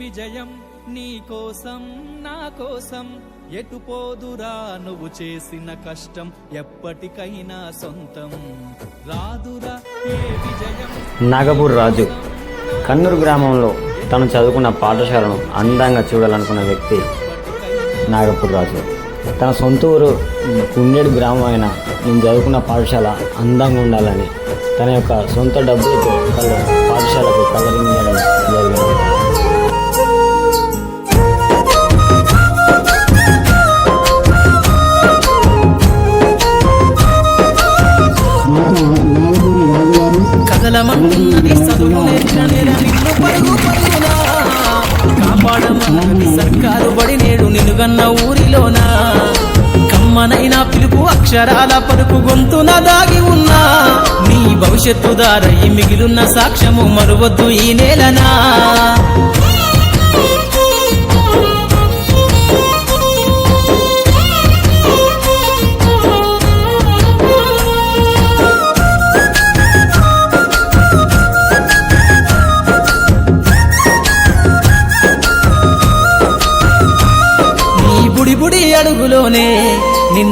విజయం నీ కోసం నా కోసం. ఎటు పోదురా నువ్వు చేసిన కష్టం ఎప్పటికైనా సొంతం. రాదురా ఏ విజయం నాగపూర్ రాజు కన్నూరు గ్రామంలో తను చదువుకున్న పాఠశాలను అందంగా చూడాలనుకున్న వ్యక్తి నాగపూర్ రాజు. తన సొంత ఊరు కుండేడు గ్రామం అయిన నేను చదువుకున్న పాఠశాల అందంగా ఉండాలని తన యొక్క సొంత డబ్బులతో పాఠశాలకు కలరింగ్ జరిగింది. అక్షరాల పలుకు గొంతున దాగి ఉన్నా. నీ భవిష్యత్తు దారై మిగిలిన సాక్ష్యము మరువద్దు ఈ నేలనా?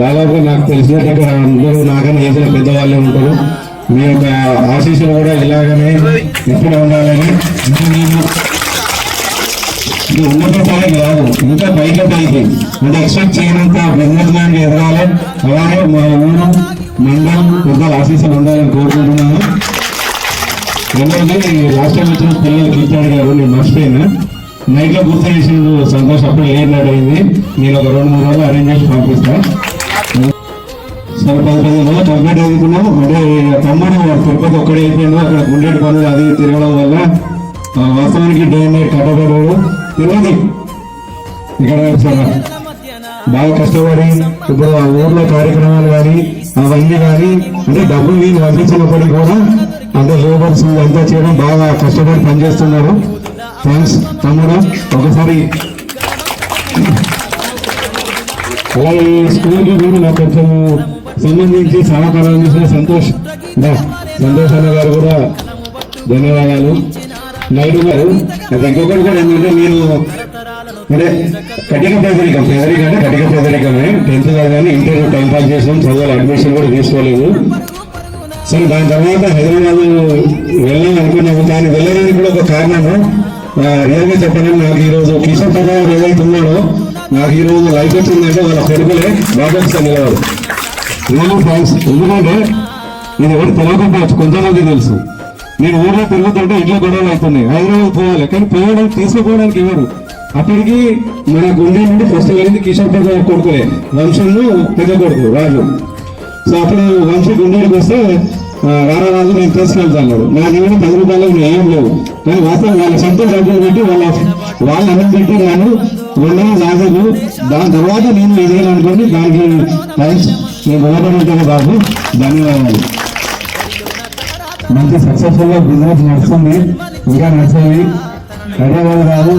దాదాపు నాకు తెలిసినట్టు అందరూ నాకన్నా చేసిన పెద్దవాళ్ళే ఉంటారు. మీ యొక్క ఆశీస్సులు కూడా ఇలాగనే ఎప్పుడు ఉండాలని ఇది ఉన్నత స్థాయి కాదు ఇంకా పైకి పైకి. అంటే ఎక్స్పెక్ట్ చేయనంత బిజినెస్ మ్యాన్ ఎదగాలి. అలాగే మా ఊరు మండలం పెద్దల ఆశీస్సులు ఉండాలని కోరుకుంటున్నాను. రెండోది రాష్ట్రం వచ్చిన పిల్లలు గీతాడు గారు నేను మర్చిపోయినా. నైట్లో గుర్తు చేసిండు సంతోషం. అప్పుడు ఏ అయింది? నేను ఒక రెండు మూడు రోజులు అరేంజ్ చేసి పంపిస్తాను సరే పది పది రోజులు కంప్లీట్ అవుతున్నాం అంటే తమ్ముడు తిరుపతి ఒక్కడే అయిపోయిండు. అక్కడ గుండెడు పనులు అది తిరగడం వల్ల ఆ, వాస్తవానికి డే నైట్ కట్టబడ్డాడు తిరుపతి ఇక్కడ చాలా బాగా కష్టపడి ఇప్పుడు ఆ ఊర్లో కార్యక్రమాలు కానీ అవన్నీ కానీ అంటే డబ్బులు వీళ్ళు పంపించినప్పటికీ కూడా అంటే లేబర్స్ అంతా చేయడం బాగా కష్టపడి పనిచేస్తున్నారు. థ్యాంక్స్ తమ్ముడు ఒకసారి అలాగే ఈ స్కూల్కి కూడా నాకు కొంచెం సంబంధించి సహకారం చేసిన సంతోష్ సంతోష్ అన్న గారు కూడా ధన్యవాదాలు. నాయుడు గారు అది ఇంకొకటి కూడా ఏంటంటే నేను అంటే కటిక పేదరికం పేదరికం అంటే కటిక పేదరికమే. టెన్త్ కానీ ఇంటర్ టైం పాస్ చేసాం చదువులు అడ్మిషన్ కూడా తీసుకోలేదు. సరే దాని తర్వాత హైదరాబాద్ వెళ్ళాలనుకున్నాము కానీ వెళ్ళడానికి కూడా ఒక కారణము రియల్గా చెప్పాలని నాకు ఈ రోజు కిషోర్ కుమార్ ఏదైతే ఉన్నాడో నాకు ఈరోజు లైఫ్ వచ్చిందంటే వాళ్ళ కొడుకులే బాబాక్స్ నిలవారు రియల్ థ్యాంక్స్ ఎందుకంటే నేను ఎవరు తెలియకపోవచ్చు కొంతమంది తెలుసు. నేను ఊర్లో తిరుగుతుంటే ఇంట్లో గొడవలు అవుతున్నాయి. హైదరాబాద్ పోవాలి కానీ పోవడం తీసుకుపోవడానికి ఎవరు? అప్పటికి మన గుండె నుండి ఫస్ట్ వెళ్ళింది కిషోర్ కుమార్ కొడుకులే. వంశంలో పెద్ద కొడుకు రాజు. సో అప్పుడు వంశీ గుండెకి వస్తే వారం రోజులు నేను తీసుకెళ్తాను. నా దగ్గర పది రూపాయలు ఏం లేవు. కానీ వాస్తవం వాళ్ళ సొంత డబ్బులు పెట్టి వాళ్ళ వాళ్ళ అన్నం పెట్టి నన్ను వండడం రాజు దాని తర్వాత నేను ఎదగాలనుకోండి దానికి థ్యాంక్స్ నేను రుణపడి బాబు. ధన్యవాదాలు. మంచి సక్సెస్ఫుల్గా బిజినెస్ నడుస్తుంది. ఇంకా నడుస్తుంది. హైదరాబాద్ కాదు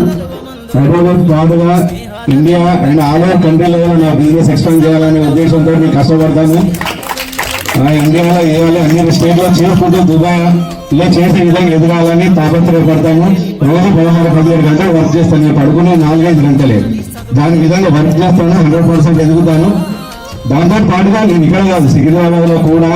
హైదరాబాద్ పాటుగా India and all over country level నా బిజినెస్ ఎక్స్పాండ్ చేయాలనే ఉద్దేశంతో నేను కష్టపడతాను. ఆ ఇండియాలో అన్ని స్టేట్లో చేసుకుంటూ దుబాయ్లో చేసే విధంగా ఎదగాలని తాపత్రయపడతాను రోజు పదహారు పదిహేడు గంటలు వర్క్ చేస్తాను. నేను పడుకునే నాలుగైదు గంటలే. దాని విధంగా వర్క్ చేస్తాను హండ్రెడ్ పర్సెంట్ ఎదుగుతాను. దాంతో పాటుగా నేను ఇక్కడ కాదు సికింద్రాబాద్లో కూడా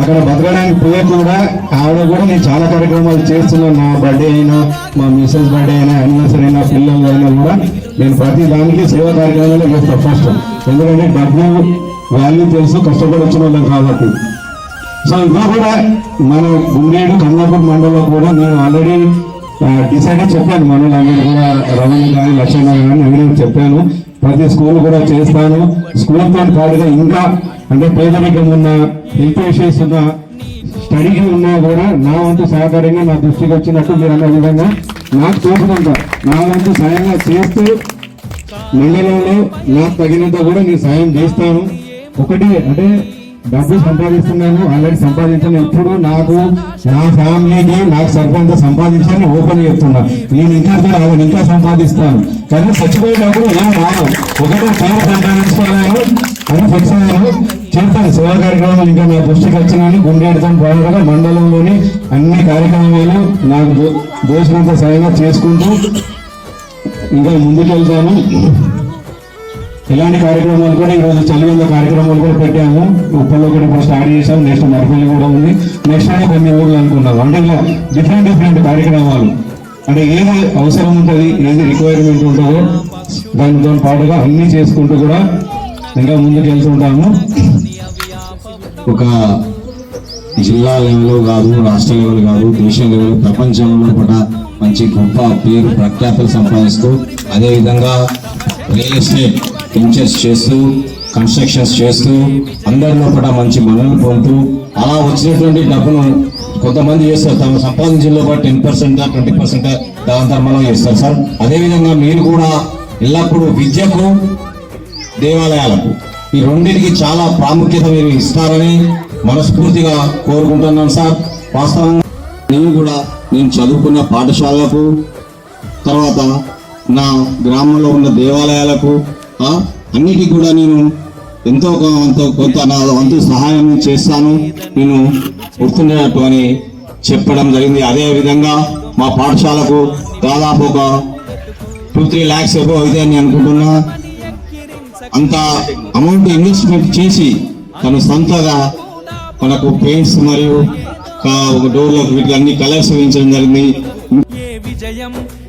అక్కడ బతకడానికి పోయే కూడా ఆవిడ కూడా నేను చాలా కార్యక్రమాలు చేస్తున్నాను నా బర్త్డే అయినా మా మిస్సెస్ బర్త్డే అయినా యానివర్సరీ అయినా పిల్లలు అయినా కూడా నేను ప్రతి దానికి సేవా కార్యక్రమాలు చేస్తాను ఫస్ట్ ఎందుకంటే డబ్బు వాల్యూ తెలుసు కష్టపడి వచ్చిన వాళ్ళం కాబట్టి. సో ఇంకా కూడా మన గుండేడు కన్నాపూర్ మండలంలో కూడా నేను ఆల్రెడీ డిసైడ్ చెప్పాను. మనలందరూ కూడా రమణ కానీ లక్ష్మణ కానీ అందరూ చెప్పాను. ప్రతి స్కూల్ కూడా చేస్తాను. స్కూల్తో పాటుగా ఇంకా అంటే పేదరికం ఉన్న హెల్త్ ఇష్యూస్ ఉన్న స్టడీకి ఉన్నా కూడా నా వంతు సహకారంగా నా దృష్టికి వచ్చినట్టు మీరు అన్న విధంగా నాకు తోచినంత నా వంతు సాయంగా చేస్తూ మండలంలో నాకు తగినంత కూడా నేను సాయం చేస్తాను. ఒకటి అంటే డబ్బు సంపాదిస్తున్నాను ఆల్రెడీ సంపాదించాను. ఎప్పుడు నాకు నా ఫ్యామిలీని నాకు సరిపడంత సంపాదించాలని ఓపెన్ చెప్తున్నా నేను ఇంకా రావాలి ఇంకా సంపాదిస్తాను. కానీ చచ్చిపోయేటప్పుడు ఏం రాను ఒకటే పేరు సంపాదించుకోలేను అని ఫిక్స్ అయ్యాను చేస్తాను. సేవా కార్యక్రమాలు ఇంకా నా దృష్టికి వచ్చినాను. గుండెడతాం భాగంగా మండలంలోని అన్ని కార్యక్రమాలు నాకు దోషినంత దోచినంత చేసుకుంటూ ఇంకా ముందుకు వెళ్తాను ఇలాంటి కార్యక్రమాలు కూడా ఈరోజు చలివంద కార్యక్రమాలు కూడా పెట్టాము. ఉప్పల్లో కూడా ఇప్పుడు స్టార్ట్ చేసాము నెక్స్ట్ మరపల్లి కూడా ఉంది. నెక్స్ట్ అని కొన్ని ఊళ్ళు అనుకున్నాము. అంటే ఇలా డిఫరెంట్ డిఫరెంట్ కార్యక్రమాలు. అంటే ఏది అవసరం ఉంటుంది ఏది రిక్వైర్మెంట్ ఉంటుందో దానితో పాటుగా అన్ని చేసుకుంటూ కూడా ఇంకా ముందుకు వెళ్తుంటాము ఒక జిల్లా లెవెల్ కాదు రాష్ట్ర లెవెల్ కాదు దేశం లెవెల్ ప్రపంచంలో కూడా మంచి గొప్ప పేరు ప్రఖ్యాతులు సంపాదిస్తూ అదేవిధంగా రియల్ ఎస్టేట్ వెంచర్స్ చేస్తూ కన్స్ట్రక్షన్స్ చేస్తూ అందరిలో కూడా మంచి మనల్ని పొందుతూ అలా వచ్చినటువంటి డబ్బును కొంతమంది చేస్తారు. తమ సంపాదించిన కూడా టెన్ పర్సెంట్ ట్వంటీ పర్సెంట్ దాని ధర్మంలో చేస్తారు. సార్ అదేవిధంగా మీరు కూడా ఎల్లప్పుడూ విద్యకు దేవాలయాలకు ఈ రెండింటికి చాలా ప్రాముఖ్యత మీరు ఇస్తారని మనస్ఫూర్తిగా కోరుకుంటున్నాను సార్. వాస్తవంగా నేను కూడా నేను చదువుకున్న పాఠశాలలకు తర్వాత నా గ్రామంలో ఉన్న దేవాలయాలకు అన్నిటికీ కూడా నేను ఎంతో కొంత కొంత నా వంతు సహాయం చేస్తాను. నేను గుర్తుండేటట్టు అని చెప్పడం జరిగింది. అదేవిధంగా మా పాఠశాలకు దాదాపు ఒక టూ త్రీ ల్యాక్స్ ఏవో అయితే అని అనుకుంటున్నా. అంత అమౌంట్ ఇన్వెస్ట్మెంట్ చేసి తను సొంతగా మనకు పెయింట్స్ మరియు ఒక డోర్లకు వీటికి అన్ని కలర్స్ వేయించడం జరిగింది. విజయం?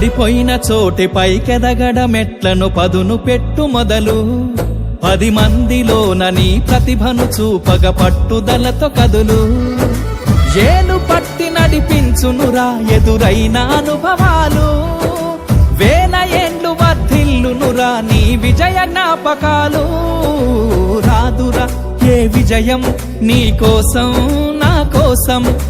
పడిపోయిన చోటి పైకెదగడమెట్లను పదును పెట్టు మొదలు. పది మందిలోన నీ ప్రతిభను చూపగ పట్టుదలతో కదులు. ఏను పట్టి నడిపించునురా ఎదురైన అనుభవాలు. వేల ఏండ్లు వర్ధిల్లునురా నీ విజయ జ్ఞాపకాలు. రాదురా ఏ విజయం నీ కోసం నా కోసం.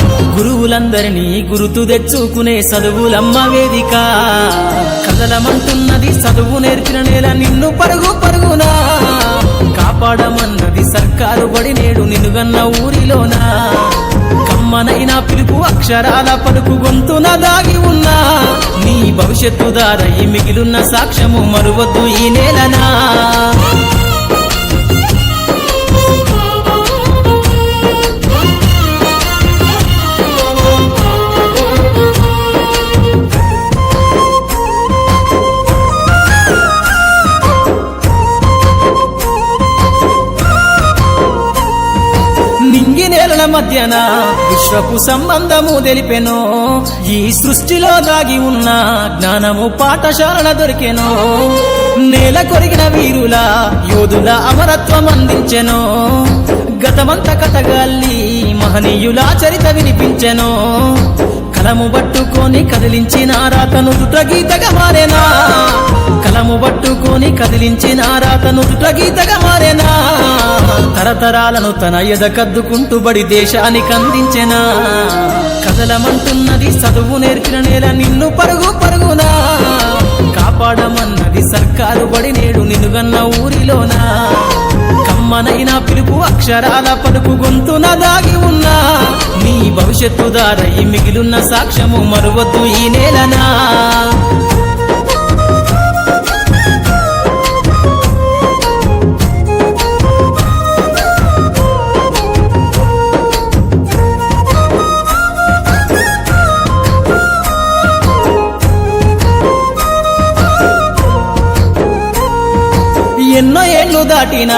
గురువులందరినీ గురుతు తెచ్చుకునే చదువులమ్మ వేదిక. కదలమంటున్నది చదువు నేర్చిన నేల నిన్ను పరుగు పరుగునా. కాపాడమన్నది సర్కారు బడి నేడు నిన్నుగన్న ఊరిలోనా. కమ్మనైనా పిలుపు అక్షరాల పలుకు గొంతున దాగి ఉన్నా. నీ భవిష్యత్తు దారయి మిగిలున్న సాక్ష్యము మరువద్దు ఈ నేలనా. నేల మధ్యన విశ్వపు సంబంధము తెలిపెను ఈ సృష్టిలో దాగి ఉన్న జ్ఞానము పాఠశాలల దొరికెను నేల కొరిగిన వీరుల యోధుల అమరత్వం అందించెను గతమంత కథగాల్లి మహనీయుల చరిత వినిపించెను కలము పట్టుకొని కదిలించిన రాతను దుట గీతగా మారేనా? కలము పట్టుకొని కదిలించిన రాతను దుట గీతగా మారేనా? తరతరాలను తన ఎద కద్దుకుంటూ బడి దేశానికి అందించెనా? కదలమంటున్నది చదువు నేర్చిన నేల నిన్ను పరుగు పరుగునా? కాపాడమన్నది సర్కారు బడి నేడు నిన్నుగన్న ఊరిలోనా? అమ్మనైనా పిలుపు అక్షరాల పలుకు గొంతున దాగి ఉన్నా. నీ భవిష్యత్తు దారయి మిగిలున్న సాక్ష్యము మరువద్దు ఈ నేలనా? ఎన్నో ఏళ్ళు దాటినా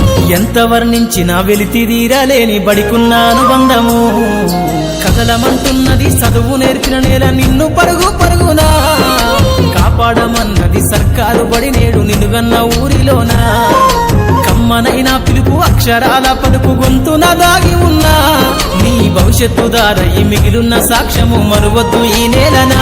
ఎంత వర్ణించినా వెలితిరీరలేని బడికున్నాను బంధము. కదలమంటున్నది చదువు నేర్చిన నేల నిన్ను పరుగు పరుగునా. కాపాడమన్నది సర్కారు బడి నేడు నిన్నుగన్న ఊరిలోనా. కమ్మనైన పిలుపు అక్షరాల పలుపు గొంతున దాగి ఉన్నా. నీ భవిష్యత్తు దారయి మిగిలున్న సాక్ష్యము మరువద్దు ఈ నేలనా.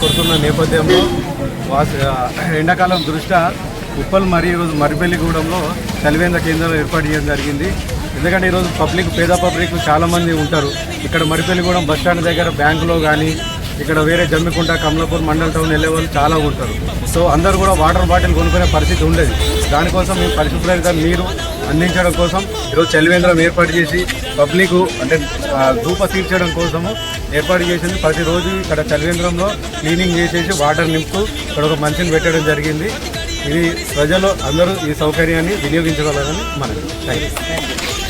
కొడుతున్న నేపథ్యంలో ఎండాకాలం దృష్ట్యా ఉప్పల్ మరియు ఈరోజు మరిపెల్లిగూడెంలో చలివేంద్ర కేంద్రం ఏర్పాటు చేయడం జరిగింది. ఎందుకంటే ఈరోజు పబ్లిక్ పేద పబ్లిక్ చాలామంది ఉంటారు. ఇక్కడ మరిపెల్లిగూడెం బస్ స్టాండ్ దగ్గర బ్యాంకులో కానీ ఇక్కడ వేరే జమ్మికుంట కమలాపూర్ మండల్ టౌన్ వెళ్ళే వాళ్ళు చాలా ఉంటారు. సో అందరు కూడా వాటర్ బాటిల్ కొనుక్కునే పరిస్థితి ఉండేది. దానికోసం మేము పరిశుభ్రత మీరు అందించడం కోసం ఈరోజు చలివేంద్రం ఏర్పాటు చేసి పబ్లిక్ అంటే ధూప తీర్చడం కోసము ఏర్పాటు చేసింది. ప్రతిరోజు ఇక్కడ చలివేంద్రంలో క్లీనింగ్ చేసేసి వాటర్ నింపుతూ ఇక్కడ ఒక మనిషిని పెట్టడం జరిగింది. ఇది ప్రజలు అందరూ ఈ సౌకర్యాన్ని వినియోగించగలరని మనకి థ్యాంక్ యూ